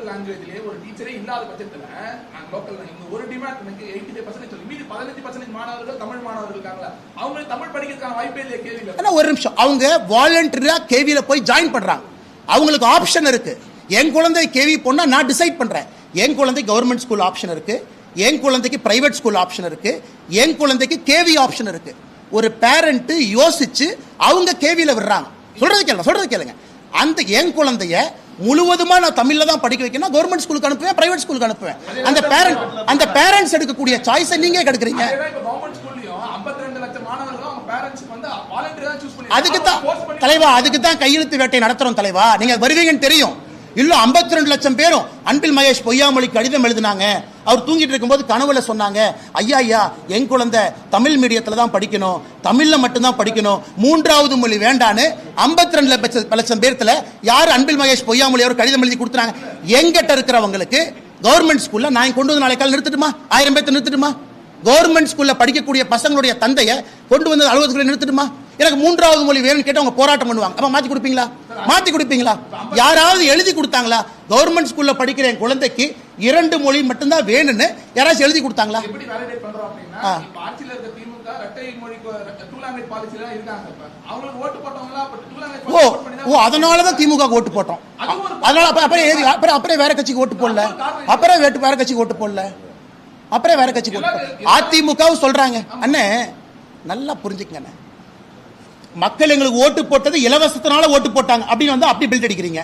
Local லாங்குவேஜ்லயே ஒரு டீச்சரே இல்லாத பட்சத்துல நாங்க லோக்கல் இந்த ஒரு டிமாண்ட் எனக்கு எயிட்டி ஃபைவ் பர்சன்டேஜ் சொல்லி மீதி பதினஞ்சு பர்சன்டேஜ் மாணவர்கள் தமிழ் மாணவர்கள் இருக்காங்களா? அவங்களுக்கு தமிழ் படிக்கிறதுக்கான வாய்ப்பே இல்லையா கேள்வியில ஆனா ஒரு நிமிஷம். அவங்க வாலண்டரியா கேவியில போய் ஜாயின் பண்றாங்க. அவங்களுக்கு ஆப்ஷன் இருக்கு. என் குழந்தை கேவி போனா நான் டிசைட் பண்றேன். என் குழந்தை கவர்மெண்ட் ஸ்கூல் ஆப்ஷன் இருக்கு. என் குழந்தைக்கு பிரைவேட் ஸ்கூல் ஆப்ஷன் இருக்கு. என் குழந்தைக்கு கேவி ஆப்ஷன் இருக்கு. ஒரு பேரண்ட் யோசிச்சு அவங்க கேவியில விடுறாங்க. சொல்றது கேளுங்க சொல்றது கேளுங்க. அந்த என் குழந்தைய முழுவதுமா நான் தமிழ்ல தான் படிக்க வைக்கணும் கவர்மெண்ட் ஸ்கூலுக்கு அனுப்புவேன் பிரைவேட் ஸ்கூலுக்கு அனுப்புவேன். அந்த பேரண்ட் அந்த பேரண்ட்ஸ் எடுக்கக்கூடிய சாய்ஸை நீங்க கெடுக்குறீங்க அதேதான் இப்ப கவர்மெண்ட் ஸ்கூல்லயும் 52 லட்சம் மாணவர்கள் அவங்க பேரண்ட்ஸ்க்கு வந்து வாலண்டியர் தான் சூஸ் பண்ணி அதுக்கு தான் தலைவா அதுக்கு தான் கையெழுத்து வேட்டை நடத்துறோம் தலைவா. நீங்க வருவீங்கன்னு தெரியும். இல்ல 52 ரெண்டு லட்சம் பேரும் அன்பில் மகேஷ் பொய்யாமொழி கடிதம் எழுதினாங்க. அவர் தூங்கிட்டு இருக்கும்போது கனவுல சொன்னாங்க ஐயா ஐயா என் குழந்தை தமிழ் மீடியத்துல தான் படிக்கணும். தமிழ்ல மட்டும்தான் படிக்கணும். மூன்றாவது மொழி வேண்டான்னு 52 ரெண்டு லட்சம் லட்சம் பேர்த்துல யார் அன்பில் மகேஷ் பொய்யாமொழி அவர் கடிதம் எழுதி கொடுத்தாங்க எங்கிட்ட இருக்கிறவங்களுக்கு கவர்மெண்ட் ஸ்கூல்ல நான் கொண்டு வந்து நாளைக்கு காலை நிறுத்தட்டுமா? ஆயிரம் பேர்த்து நிறுத்தட்டுமா? கவர்மெண்ட் ஸ்கூல்ல படிக்கக்கூடிய பசங்களுடைய தந்தைய கொண்டு வந்து அலுவலகத்தில் நிறுத்தட்டுமா? எனக்கு மூன்றாவது மொழி வேணும்னு கேட்டு அவங்க போராட்டம் பண்ணுவாங்க. அப்ப மாத்தி கொடுப்பீங்களா? மாத்தி கொடுப்பீங்களா? யாராவது எழுதி கொடுத்தாங்களா? கவர்மெண்ட் ஸ்கூல்ல படிக்கிற என் குழந்தைக்கு இரண்டு மொழி மட்டும்தான் வேணும்னு யாராச்சும் எழுதி கொடுத்தாங்களா? ஓ ஓ அதனால தான் திமுக ஓட்டு போட்டோம். அதனால அப்ப அப்புறம் ஏது அப்புறம் அப்புறம் வேற கட்சிக்கு ஓட்டு போடல. அப்புறம் வேற கட்சிக்கு ஓட்டு போடல. அப்புறம் வேற கட்சிக்கு. அதிமுகவும் சொல்றாங்க. அண்ணே நல்லா புரிஞ்சுக்கங்க அண்ணே மக்கள் எங்களுக்கு ஓட்டு போட்டது இலவசத்தினால ஓட்டு போட்டாங்க. அப்படின்னு வந்து அப்படி பில்ட் அடிக்கிறீங்க.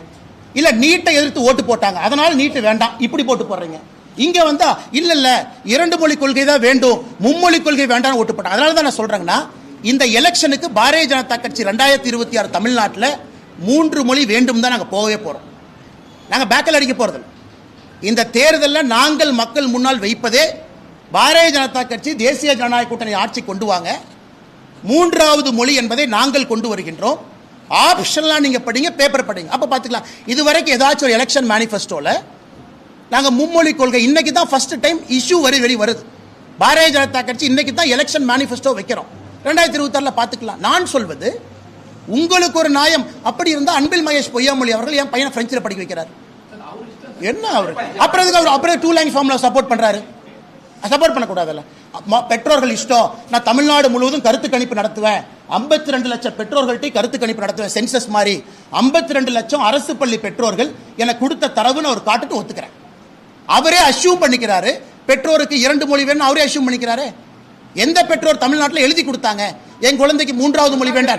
இல்ல நீட்டை எதிர்த்து ஓட்டு போட்டாங்க. அதனால நீட்டு வேண்டாம். இப்படி போட்டு போடுறீங்க. இங்க வந்தா இல்ல இல்ல இரண்டு மொழி கொள்கை தான் வேண்டும். மும்மொழி கொள்கை வேண்டாம்னு ஓட்டு போட்டாங்க. அதனால தான் நான் சொல்றேங்கன்னா இந்த எலெக்ஷனுக்கு பாரதிய ஜனதா கட்சி ரெண்டாயிரத்தி இருபத்தி ஆறு தமிழ்நாட்டில் மூன்று மொழி வேண்டும் தான் நாங்கள் போகவே போறோம். நாங்கள் பேக்கல் அடிக்க போறது இந்த தேர்தலில் நாங்கள் மக்கள் முன்னால் வைப்பதே பாரதிய ஜனதா கட்சி தேசிய ஜனநாயக கூட்டணி ஆட்சி கொண்டு வாங்க. மூன்றாவது மொழி என்பதை நாங்கள் கொண்டு வருகின்றோம். ஆப்ஷன்லாம் நீங்கள் படிங்க பேப்பர் படிங்க. அப்போ பார்த்துக்கலாம் இது வரைக்கும் ஏதாச்சும் ஒரு எலெக்ஷன் மேனிஃபெஸ்டோவில் நாங்கள் மும்மொழி கொள்கை இன்றைக்கி தான் ஃபஸ்ட்டு டைம் இஷ்யூ வரி வெளி வருது. பாரதிய ஜனதா கட்சி இன்றைக்கி தான் எலெக்ஷன் மேனிஃபெஸ்டோ வைக்கிறோம். ரெண்டாயிரத்தி இருபத்தாறில் பார்த்துக்கலாம் நான் சொல்வது உங்களுக்கு ஒரு நியாயம் அப்படி இருந்தால் அன்பில் மகேஷ் பொய்யாமொழி அவர்கள் என் பையனை ஃப்ரெஞ்சில் படிக்க வைக்கிறார். என்ன அவர்? அப்புறம் அவர் அப்புறம் டூ லைன் ஃபார்ம்ல சப்போர்ட் பண்ணுறாரு சப்போர்ட் பண்ணக்கூடாதுல்ல. பெற்றோர்கள் இஷ்டம். நான் தமிழ்நாடு முழுவதும் கருத்து கணிப்பு நடத்துவேன். 52 ரெண்டு லட்சம் பெற்றோர்கள்ட்ட கருத்து கணிப்பு நடத்துவேன் சென்சஸ் மாதிரி. 52 ரெண்டு லட்சம் அரசு பள்ளி பெற்றோர்கள் எனக்கு கொடுத்த தரவுன்னு அவர் காட்டுட்டு ஒத்துக்கிறேன். அவரே அஷ்யூம் பண்ணிக்கிறாரு. பெற்றோருக்கு இரண்டு மொழி வேணும் அவரே அஷ்யூம் பண்ணிக்கிறாரு. எந்த பெற்றோர் தமிழ்நாட்டில் எழுதி கொடுத்தாங்க? என் குழந்தைக்கு மூன்றாவது மொழி வேண்டாம்.